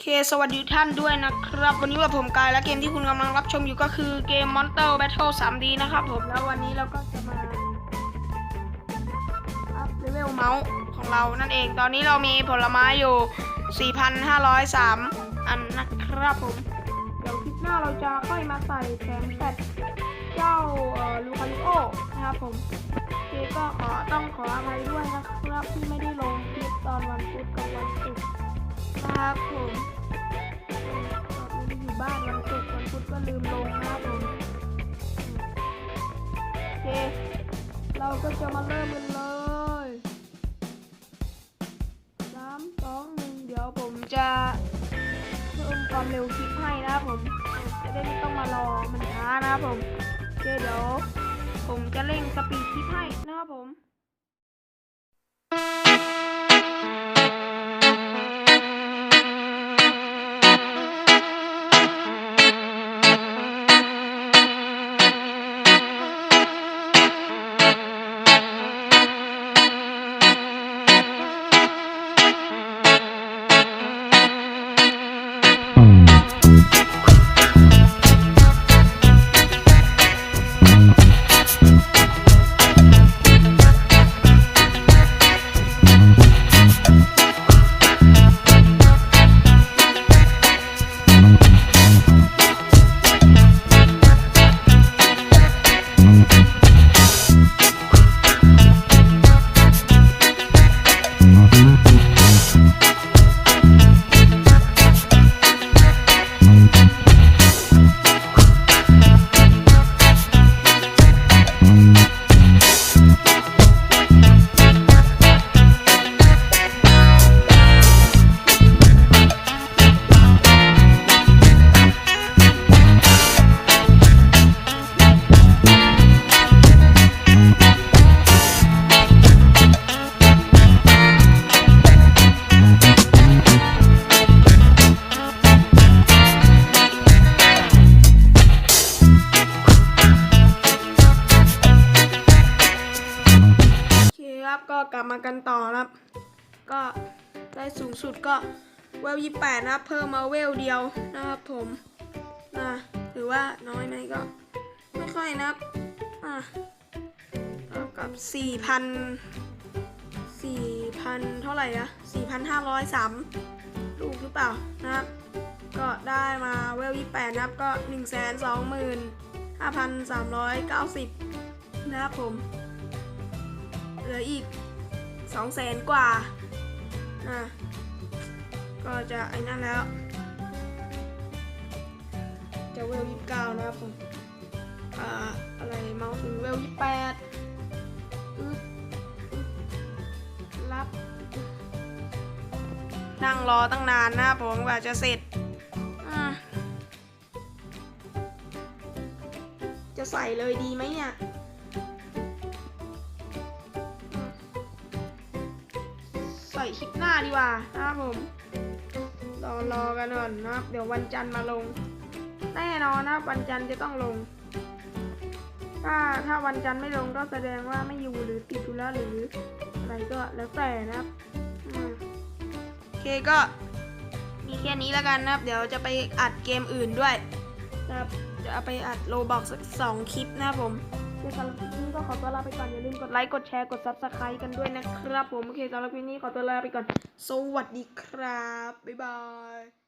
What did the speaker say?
เคสวัสดีท่านด้วยนะครับ วันนี้ว่าผมกายและเกมที่คุณกำลังรับชมอยู่ก็คือเกม Monster Battle 3D นะครับผมแล้ววันนี้เราก็จะมาอัพเลเวลเมาส์ของเรานั่นเอง ตอนนี้เรามีผลไม้อยู่ 4,503 อันนะครับผม เดี๋ยวคลิปหน้าเราจะค่อยมาใส่แถมแฟตเจ้าลูคาริโอนะครับผมเคก็ขอต้องขออภัยด้วยนะครับที่ไม่ได้ลงคลิปตอนวันพุธกับวันศุกร์นะครับผม ก็ลืมลงนะครับผมโอเค เราก็จะมาเริ่มกันเลยสามสองหนึ่งเดี๋ยวผมจะเพิ่มความเร็วคลิปให้นะครับผม จะได้ไม่ต้องมารอมันช้านะครับผมโอเคเดี๋ยวผมจะเร่งสปีดคลิปให้นะครับผม ก็กลับมากันต่อนะครับ ก็ได้สูงสุดก็เวลยี่แปดนะครับเพิ่มมาเวลเดียวนะครับผมนะถือว่าน้อยไหมก็ ไม่ค่อยนะครับอะเท่ากับสี่พันสี่พันเท่าไหร่อะสี่พันห้าร้อยสามลูกหรือเปล่านะครับ ก็ได้มาเวลยี่แปดนะครับก็หนึ่งแสนสองหมื่นห้าพันสามร้อยเก้าสิบนะครับผม ลืออีกสองแสนกว่าอะก็จะไอ้นั่นแล้ว จะเวลยี่สิบเก้านะครับผมอ่าอะไรเมาส์ถึงเวลยี่สิบแปดรับนั่งรอตั้งนานนะครับผมกว่าจะเสร็จ จะใส่เลยดีไหมเนี่ย ใส่คลิปหน้าดีกว่านะครับผมรอรอกันก่อนนะครับ เดี๋ยววันจันทร์มาลง แน่นอนนะวันจันทร์จะต้องลง ถ้าถ้าวันจันทร์ไม่ลงก็แสดงว่าไม่อยู่หรือติดธุระหรืออะไรก็แล้วแต่นะครับโอเคก็มีแค่นี้แล้วกันนะครับ เดี๋ยวจะไปอัดเกมอื่นด้วยนะครับจะเอาไปอัดโลบอกสักสองคลิปนะครับผม โอเคสำหรับคลิปนี้ก็ขอตัวลาไปก่อน อย่าลืมกดไลค์ กดแชร์ กด subscribe กันด้วยนะครับผม โอเคสำหรับคลิปนี้ขอตัวลาไปก่อน สวัสดีครับ บ๊ายบาย